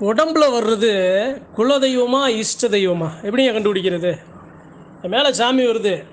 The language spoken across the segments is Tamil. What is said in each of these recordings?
உடம்புல வர்றது குலதெய்வமா இஷ்ட தெய்வமா? எப்படிங்க கண்டுபிடிக்கிறது? என் மேலே சாமி வருது.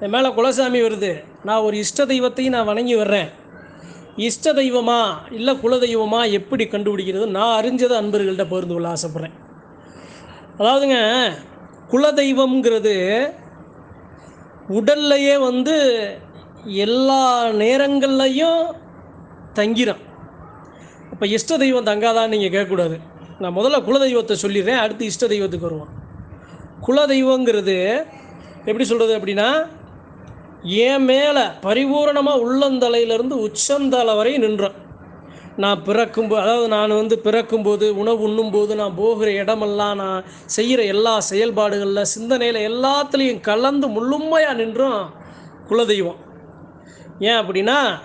என் மேலே குலசாமி வருது. நான் ஒரு இஷ்ட தெய்வத்தையும் நான் வணங்கி வர்றேன். இஷ்ட தெய்வமா இல்லை குலதெய்வமா எப்படி கண்டுபிடிக்கிறது? நான் அறிஞ்சதை அன்பர்கள்ட்ட பகிர்ந்து கொள்ள ஆசைப்பட்றேன். அதாவதுங்க குலதெய்வம்ங்கிறது உடல்லையே வந்து எல்லா நேரங்கள்லையும் தங்கிரும். அப்போ இஷ்ட தெய்வம் தங்காதான்னு நீங்கள் கேட்கக்கூடாது. நான் முதல்ல குலதெய்வத்தை சொல்லிடுறேன் அடுத்து இஷ்ட தெய்வத்துக்கு வருவோம் குலதெய்வங்கிறது எப்படி சொல்கிறது அப்படின்னா என் மேலே பரிபூரணமாக உள்ளந்தலையிலேருந்து உச்சந்தலை வரை நின்றோம் நான் பிறக்கும்போது அதாவது நான் வந்து பிறக்கும்போது உணவு உண்ணும்போது நான் போகிற இடமெல்லாம் நான் செய்கிற எல்லா செயல்பாடுகளில் சிந்தனையில் எல்லாத்துலேயும் கலந்து முழுமையாக நின்றோம் குலதெய்வம். ஏன் அப்படின்னா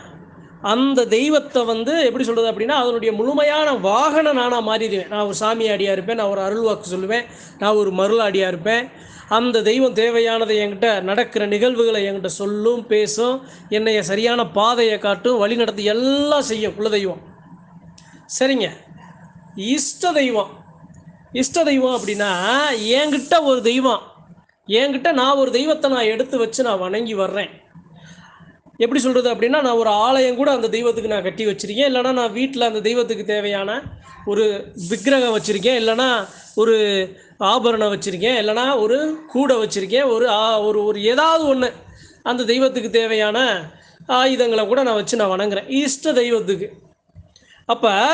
அந்த தெய்வத்தை வந்து எப்படி சொல்கிறது அப்படின்னா அதனுடைய முழுமையான வாகனம் நானாக மாறிடுவேன். நான் ஒரு சாமியாடியாக இருப்பேன் நான் ஒரு அருள்வாக்கு சொல்லுவேன் நான் ஒரு மருளாடியாக இருப்பேன். அந்த தெய்வம் தேவையானதை என்கிட்ட நடக்கிற நிகழ்வுகளை என்கிட்ட சொல்லும் பேசும் என்னைய சரியான பாதையை காட்டும் வழி நடத்தி எல்லாம் செய்யும் குலதெய்வம். சரிங்க. இஷ்ட தெய்வம். இஷ்ட தெய்வம் அப்படின்னா என்கிட்ட ஒரு தெய்வம். என்கிட்ட நான் ஒரு தெய்வத்தை நான் எடுத்து வச்சு நான் வணங்கி வர்றேன். எப்படி சொல்கிறது அப்படின்னா நான் ஒரு ஆலயம் கூட அந்த தெய்வத்துக்கு நான் கட்டி வச்சுருக்கேன். இல்லைனா நான் வீட்டில் அந்த தெய்வத்துக்கு தேவையான ஒரு விக்கிரகம் வச்சுருக்கேன். இல்லைனா ஒரு ஆபரணம் வச்சுருக்கேன். இல்லைனா ஒரு கூடை வச்சுருக்கேன். ஒரு ஆ- ஒரு ஒரு ஏதாவது ஒன்று அந்த தெய்வத்துக்கு தேவையான ஆயுதங்களை கூட நான் வச்சு நான் வணங்குறேன். இஷ்ட தெய்வத்துக்கு. அப்போ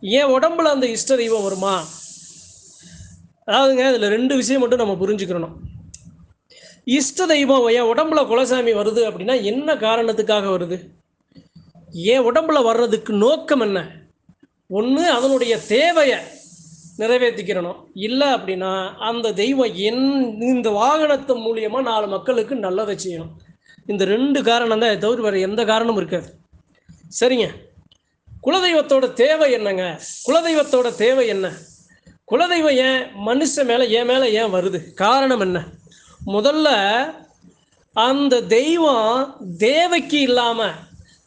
என் உடம்புல அந்த இஷ்ட தெய்வம் வருமா? அதாவதுங்க இதில் ரெண்டு விஷயம் மட்டும் நம்ம புரிஞ்சுக்கிறணும் இஷ்ட தெய்வம் என் உடம்புல குலசாமி வருது அப்படின்னா என்ன காரணத்துக்காக வருது? என் உடம்புல வர்றதுக்கு நோக்கம் என்ன? ஒன்று அதனுடைய தேவையை நிறைவேற்றிக்கிறணும். இல்லை அப்படின்னா அந்த தெய்வம் என் இந்த வாகனத்து மூலியமாக நாலு மக்களுக்கு நல்லதை செய்யணும். இந்த ரெண்டு காரணம் தான் தவிர வேறு எந்த காரணமும் இருக்காது. சரிங்க. குலதெய்வத்தோட தேவை என்னங்க? குலதெய்வத்தோட தேவை என்ன? குலதெய்வம் ஏன் மனுஷன் மேலே என் மேலே ஏன் வருது? காரணம் என்ன? முதல்ல அந்த தெய்வம் தேவைக்கு இல்லாமல்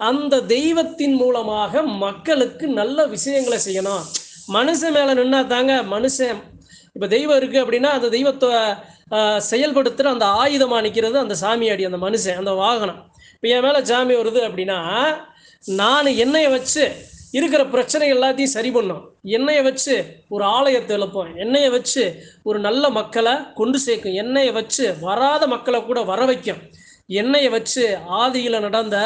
அந்த தெய்வத்தின் மூலமாக மக்களுக்கு நல்ல விஷயங்களை செய்யணும். மனுஷன் மேலே நின்னா தாங்க மனுஷன். இப்போ தெய்வம் இருக்குது அப்படின்னா அந்த தெய்வத்தை செயல்படுத்துகிற அந்த ஆயுதமாக நிற்கிறது அந்த சாமியாடி அந்த மனுஷன் அந்த வாகனம். இப்போ என் மேலே சாமி வருது அப்படின்னா நான் என்னைய வச்சு இருக்கிற பிரச்சனை எல்லாத்தையும் சரி பண்ணும். எண்ணெயை வச்சு ஒரு ஆலயத்தை எழுப்போம் எண்ணெயை வச்சு ஒரு நல்ல மக்களை கொண்டு சேர்க்கும். எண்ணெயை வச்சு வராத மக்களை கூட வர வைக்கும். எண்ணெயை வச்சு ஆதியில் நடந்த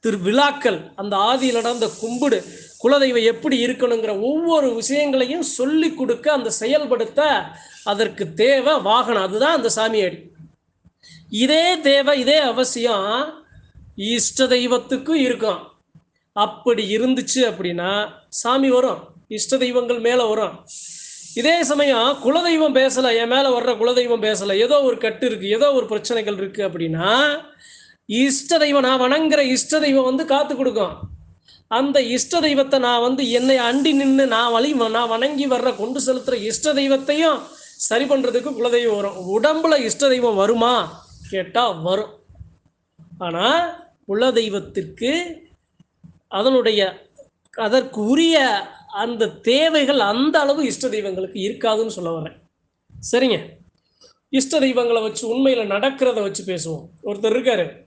திரு விழாக்கள் அந்த ஆதியில் நடந்த கும்பிடு குலதெய்வம் எப்படி இருக்கணுங்கிற ஒவ்வொரு விஷயங்களையும் சொல்லி கொடுக்க அந்த செயல்படுத்த அதற்கு தேவை வாகனம். அதுதான் அந்த சாமியாடி இதே தேவை இதே அவசியம் இஷ்ட தெய்வத்துக்கும் இருக்கும். அப்படி இருந்துச்சு அப்படின்னா சாமி வரும் இஷ்ட தெய்வங்கள் மேலே வரும். இதே சமயம் குலதெய்வம் பேசலை என் மேலே வர்ற குலதெய்வம் பேசலை ஏதோ ஒரு கட்டு இருக்குது ஏதோ ஒரு பிரச்சனைகள் இருக்குது அப்படின்னா இஷ்ட தெய்வம் நான் வணங்குற இஷ்ட தெய்வம் வந்து காத்து கொடுக்கும். அந்த இஷ்ட தெய்வத்தை நான் வந்து என்னை அண்டி நின்று நான் வழி நான் வணங்கி வர்ற கொண்டு செலுத்துகிற இஷ்ட தெய்வத்தையும் சரி பண்ணுறதுக்கு குலதெய்வம் வரும். உடம்புல இஷ்ட தெய்வம் வருமா? கேட்டால் வரும். ஆனால் குலதெய்வத்திற்கு அதனுடைய அதற்கு உரிய அந்த தேவைகள் அந்த அளவு இஷ்ட தெய்வங்களுக்கு இருக்காதுன்னு சொல்ல வரேன் சரிங்க? இஷ்ட தெய்வங்களை வச்சு உண்மையில் நடக்கிறத வச்சு பேசுவோம். ஒருத்தர் இருக்காரு.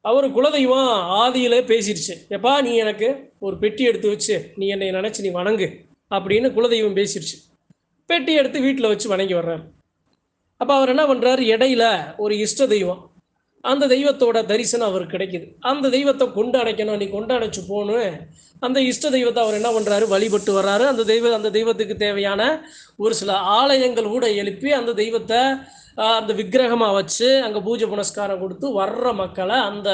அவர் குலதெய்வம் ஆதியிலே பேசிடுச்சு எப்பா நீ எனக்கு ஒரு பெட்டி எடுத்து வச்சு நீ என்னை நினச்சி நீ வணங்கு அப்படின்னு குலதெய்வம் பேசிடுச்சு பெட்டி எடுத்து வீட்டில் வச்சு வணங்கி வர்றாரு. அப்போ அவர் என்ன பண்ணுறாரு இடையில ஒரு இஷ்ட தெய்வம் அந்த தெய்வத்தோட தரிசனம் அவருக்கு கிடைக்குது. அந்த தெய்வத்தை கொண்டு அடைக்கணும் நீ கொண்டு அடைச்சு போகணும் அந்த இஷ்ட தெய்வத்தை அவர் என்ன பண்ணுறாரு வழிபட்டு வர்றாரு. அந்த தெய்வ அந்த தெய்வத்துக்கு தேவையான ஒரு சில ஆலயங்கள் கூட எழுப்பி அந்த தெய்வத்தை அந்த விக்கிரகமாக வச்சு அங்கே பூஜை புனஸ்காரம் கொடுத்து வர்ற மக்களை அந்த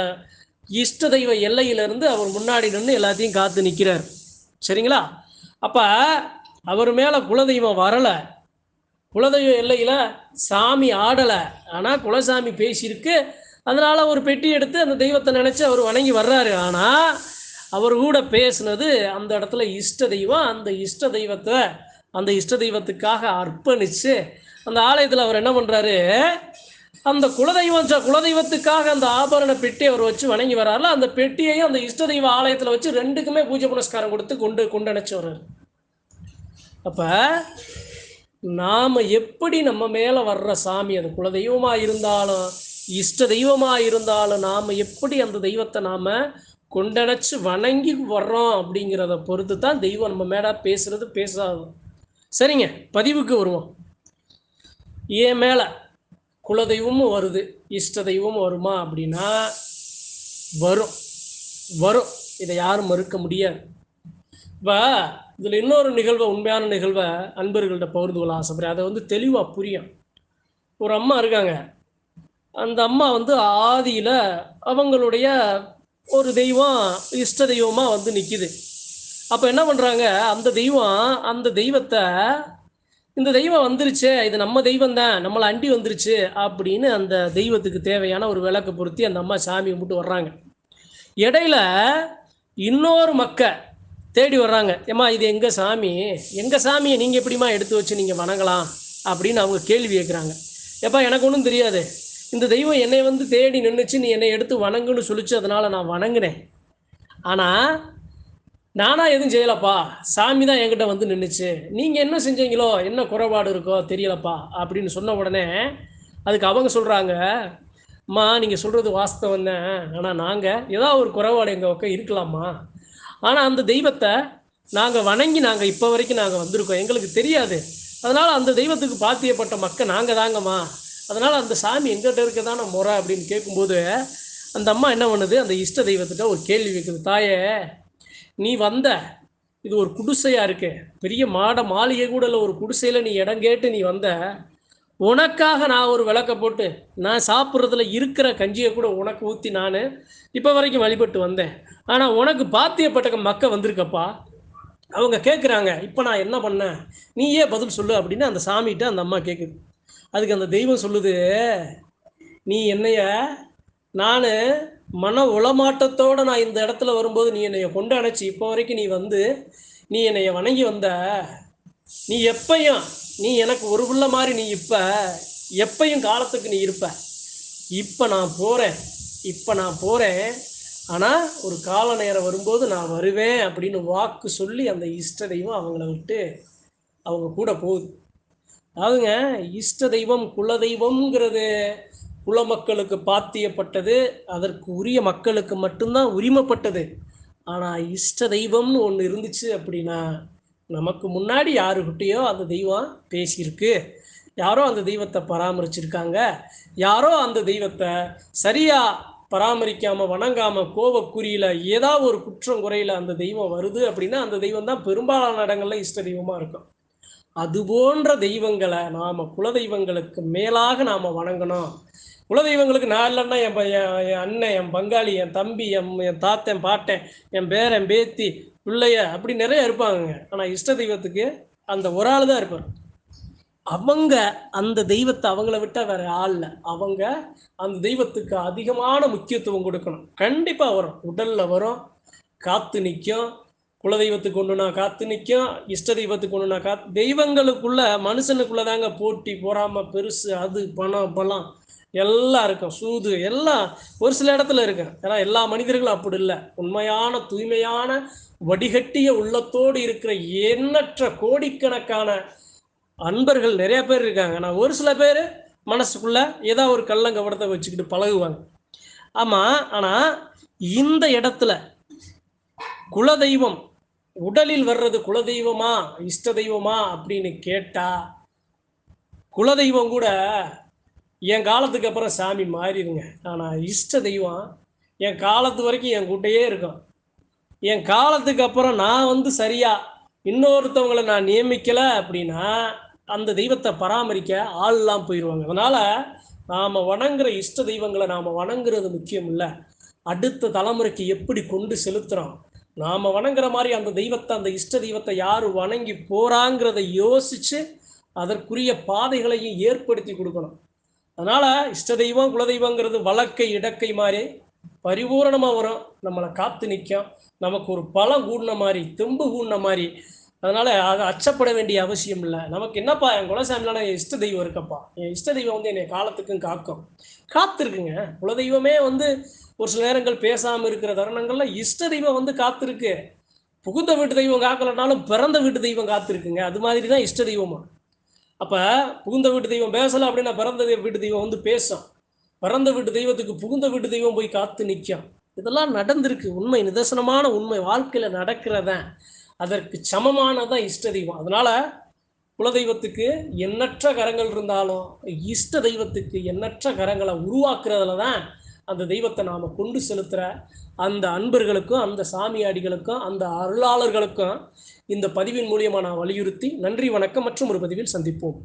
இஷ்ட தெய்வ எல்லையிலிருந்து அவர் முன்னாடி நின்று எல்லாத்தையும் காத்து நிற்கிறார் சரிங்களா? அப்போ அவர் மேலே குலதெய்வம் வரலை. குலதெய்வ எல்லையில் சாமி ஆடலை. ஆனால் குலசாமி பேசியிருக்கு. அதனால் ஒரு பெட்டி எடுத்து அந்த தெய்வத்தை நினச்சி அவர் வணங்கி வர்றாரு. ஆனால் அவர் கூட பேசுனது அந்த இடத்துல இஷ்ட தெய்வம் அந்த இஷ்ட தெய்வத்தை அந்த இஷ்ட தெய்வத்துக்காக அர்ப்பணித்து அந்த ஆலயத்தில் அவர் என்ன பண்ணுறாரு அந்த குலதெய்வம் குலதெய்வத்துக்காக அந்த ஆபரண பெட்டி அவர் வச்சு வணங்கி வர்றாருல அந்த பெட்டியையும் அந்த இஷ்ட தெய்வ ஆலயத்தில் வச்சு ரெண்டுக்குமே பூஜை புனஸ்காரம் கொடுத்து கொண்டு கொண்டு வர்றாரு. அப்போ நாம் எப்படி நம்ம மேலே வர்ற சாமி அது குலதெய்வமாக இருந்தாலும் இஷ்ட தெய்வமாக இருந்தாலும் நாம் எப்படி அந்த தெய்வத்தை நாம் கொண்டடைச்சு வணங்கி வர்றோம் அப்படிங்கிறத பொறுத்து தான் தெய்வம் நம்ம மேலே பேசுறது பேசாது. சரிங்க பதிவுக்கு வருவோம். ஏன் மேலே குலதெய்வமும் வருது இஷ்ட தெய்வமும் வருமா அப்படின்னா வரும் வரும். இதை யாரும் மறுக்க முடியாது. இப்போ இதில் இன்னொரு நிகழ்வை உண்மையான நிகழ்வை அன்பர்கள்ட்ட பகிர்ந்து கொள்ள ஆசைப்படுறேன் அதை வந்து தெளிவாக புரியும். ஒரு அம்மா இருக்காங்க. அந்த அம்மா வந்து ஆதியில் அவங்களுடைய ஒரு தெய்வம் இஷ்ட தெய்வமாக வந்து நிற்கிது அப்போ என்ன பண்ணுறாங்க அந்த தெய்வம் அந்த தெய்வத்தை இந்த தெய்வம் வந்துருச்சு இது நம்ம தெய்வம் தான் நம்மளை அண்டி வந்துருச்சு அப்படின்னு அந்த தெய்வத்துக்கு தேவையான ஒரு விளக்கு பொருத்தி அந்த அம்மா சாமி கும்பிட்டு வர்றாங்க. இடையில இன்னொரு மக்க தேடி வர்றாங்க. ஏம்மா இது எங்கள் சாமி? எங்கள் சாமியை நீங்கள் எப்படிம்மா எடுத்து வச்சு நீங்கள் வணங்கலாம் அப்படின்னு அவங்க கேள்வி கேட்குறாங்க எப்பா எனக்கு ஒன்றும் தெரியாது. இந்த தெய்வம் என்னை வந்து தேடி நின்றுச்சு நீ என்னை எடுத்து வணங்குன்னு சொல்லிச்சு அதனால் நான் வணங்கினேன் ஆனால் நானாக எதுவும் செய்யலப்பா. சாமி தான் என்கிட்ட வந்து நின்றுச்சு நீங்கள் என்ன செஞ்சீங்களோ என்ன குறைபாடு இருக்கோ தெரியலப்பா அப்படின்னு சொன்ன உடனே அதுக்கு அவங்க சொல்கிறாங்க அம்மா நீங்கள் சொல்கிறது வாஸ்தவம் தான் ஆனால் நாங்கள் ஏதாவது ஒரு குறைபாடு எங்கள் பக்கம் இருக்கலாமா? ஆனால் அந்த தெய்வத்தை நாங்கள் வணங்கி நாங்கள் இப்போ வரைக்கும் நாங்கள் வந்திருக்கோம். எங்களுக்கு தெரியாது. அதனால் அந்த தெய்வத்துக்கு பாத்தியப்பட்ட மக்கள் நாங்கள் தாங்கம்மா. அதனால் அந்த சாமி எங்கிட்ட இருக்கதான முறை அப்படின்னு கேட்கும்போது அந்த அம்மா என்ன பண்ணுது? அந்த இஷ்ட தெய்வத்திட்ட ஒரு கேள்வி வைக்குது தாயே நீ வந்த இது ஒரு குடிசையாக இருக்கு. பெரிய மாட மாளிகை கூட இல்லை ஒரு குடிசையில் நீ இடம் கேட்டு நீ வந்த. உனக்காக நான் ஒரு விளக்க போட்டு நான் சாப்பிட்றதுல இருக்கிற கஞ்சியை கூட உனக்கு ஊற்றி நான் இப்போ வரைக்கும் வழிபட்டு வந்தேன். ஆனால் உனக்கு பாத்தியப்பட்ட மக்க வந்திருக்கப்பா. அவங்க கேட்குறாங்க இப்போ நான் என்ன பண்ணேன்? நீயே பதில் சொல்லு அப்படின்னு அந்த சாமிகிட்ட அந்த அம்மா கேட்குது அதுக்கு அந்த தெய்வம் சொல்லுது நீ என்னைய நான் மன உளமாட்டத்தோடு நான் இந்த இடத்துல வரும்போது நீ என்னைய கொண்டு அணைச்சி இப்போ வரைக்கும் நீ வந்து நீ என்னைய வணங்கி வந்த நீ எப்பையும் நீ எனக்கு ஒரு புள்ள மாதிரி நீ இப்போ எப்பையும் காலத்துக்கு நீ இருப்ப. இப்போ நான் போகிறேன் இப்போ நான் போகிறேன் ஆனால் ஒரு கால நேரம் வரும்போது நான் வருவேன் அப்படின்னு வாக்கு சொல்லி அந்த இஷ்ட தெய்வம் அவங்கள விட்டு அவங்க கூட போகுது. அதாவதுங்க இஷ்ட தெய்வம் குல தெய்வம்ங்கிறது குல மக்களுக்கு பாத்தியப்பட்டது அதற்கு உரிய மக்களுக்கு மட்டும்தான் உரிமைப்பட்டது. ஆனால் இஷ்ட தெய்வம்னு ஒன்று இருந்துச்சு அப்படின்னா நமக்கு முன்னாடி யாருக்கிட்டேயோ அந்த தெய்வம் பேசியிருக்கு. யாரோ அந்த தெய்வத்தை பராமரிச்சிருக்காங்க. யாரோ அந்த தெய்வத்தை சரியா பராமரிக்காம வணங்காம கோபக்குறியில ஏதாவது ஒரு குற்றம் குறையில அந்த தெய்வம் வருது அப்படின்னா அந்த தெய்வம் தான் பெரும்பாலான இடங்கள்ல இஷ்ட தெய்வமா இருக்கும். அது போன்ற தெய்வங்களை நாம குலதெய்வங்களுக்கு மேலாக நாம வணங்கணும். குலதெய்வங்களுக்கு நான் இல்லைன்னா என் என் அண்ணன் என் பங்காளி என் தம்பி என் என் தாத்தன் பாட்டன் என் பேரன் பேத்தி பிள்ளைய அப்படி நிறைய இருப்பாங்க ஆனால் இஷ்ட தெய்வத்துக்கு அந்த ஒரு ஆள் தான் இருப்பார். அவங்க அந்த தெய்வத்தை அவங்கள விட்டால் வேற ஆள் அவங்க அந்த தெய்வத்துக்கு அதிகமான முக்கியத்துவம் கொடுக்கணும். கண்டிப்பாக வரும். உடலில் வரும். காத்து நிற்கும் குலதெய்வத்துக்கு ஒன்றுனா காத்து நிற்கும் இஷ்ட தெய்வத்துக்கு ஒன்றுனா காத்து தெய்வங்களுக்குள்ள மனுஷனுக்குள்ள தாங்க போட்டி பொறாம பெருசு அது பணம் பலம் எல்லாம் இருக்கும். சூது எல்லாம் ஒரு சில இடத்துல இருக்கு. ஏன்னா எல்லா மனிதர்களும் அப்படி இல்லை. உண்மையான தூய்மையான வடிகட்டிய உள்ளத்தோடு இருக்கிற எண்ணற்ற கோடிக்கணக்கான அன்பர்கள் நிறைய பேர் இருக்காங்க. ஆனால் ஒரு சில பேர் மனசுக்குள்ள ஏதோ ஒரு கள்ளங்கவடத்தை வச்சுக்கிட்டு பழகுவாங்க. ஆமாம் ஆனால் இந்த இடத்துல குலதெய்வம் உடலில் வர்றது குலதெய்வமா இஷ்ட தெய்வமா அப்படின்னு கேட்டா குலதெய்வம் கூட என் காலத்துக்கு அப்புறம் சாமி மாறிடுங்க. ஆனால் இஷ்ட தெய்வம் என் காலத்து வரைக்கும் என் கூட்டையே இருக்கும். என் காலத்துக்கு அப்புறம் நான் வந்து சரியா இன்னொருத்தவங்களை நான் நியமிக்கலை அப்படின்னா அந்த தெய்வத்தை பராமரிக்க ஆள்லாம் போயிடுவாங்க அதனால் நாம் வணங்குற இஷ்ட தெய்வங்களை நாம் வணங்குறது முக்கியம் இல்லை. அடுத்த தலைமுறைக்கு எப்படி கொண்டு செலுத்துகிறோம் நாம வணங்குற மாதிரி அந்த தெய்வத்தை அந்த இஷ்ட தெய்வத்தை யாரு வணங்கி போறாங்கிறத யோசிச்சு அதற்குரிய பாதைகளையும் ஏற்படுத்தி கொடுக்கணும். அதனால இஷ்ட தெய்வம் குலதெய்வங்கிறது வழக்கை இடக்கை மாதிரி பரிபூரணமாக வரும். நம்மளை காத்து நிற்கும் நமக்கு ஒரு பலம் கூடின மாதிரி தெம்பு கூடின மாதிரி. அதனால அதை அச்சப்பட வேண்டிய அவசியம் இல்லை. நமக்கு என்னப்பா என் குலசாமிலான என் இஷ்ட தெய்வம் இருக்கப்பா? என் இஷ்ட தெய்வம் வந்து என்னை காலத்துக்கும் காக்கும். காத்திருக்குங்க. குலதெய்வமே வந்து ஒரு சில நேரங்கள் பேசாமல் இருக்கிற தருணங்களில் இஷ்ட தெய்வம் வந்து காத்திருக்கு. புகுந்த வீட்டு தெய்வம் காக்கலனாலும் பிறந்த வீட்டு தெய்வம் காத்திருக்குங்க. அது மாதிரி தான் இஷ்ட தெய்வமா? அப்போ புகுந்த வீட்டு தெய்வம் பேசலை அப்படின்னா பிறந்த வீட்டு தெய்வம் வந்து பேசும். பிறந்த வீட்டு தெய்வத்துக்கு புகுந்த வீட்டு தெய்வம் போய் காத்து நிற்கும் இதெல்லாம் நடந்திருக்கு. உண்மை நிதர்சனமான உண்மை. வாழ்க்கையில் நடக்கிறதான். அதற்கு சமமானதான் இஷ்ட தெய்வம். அதனால குலதெய்வத்துக்கு எண்ணற்ற கரங்கள் இருந்தாலும் இஷ்ட தெய்வத்துக்கு எண்ணற்ற கரங்களை உருவாக்குறதுல தான் அந்த தெய்வத்தை நாம் கொண்டு செலுத்துகிற அந்த அன்பர்களுக்கும் அந்த சாமியாடிகளுக்கும் அந்த அருளாளர்களுக்கும் இந்த பதிவின் மூலியமாக நான் வலியுறுத்தி நன்றி வணக்கம் மற்றும் ஒரு பதிவில் சந்திப்போம்.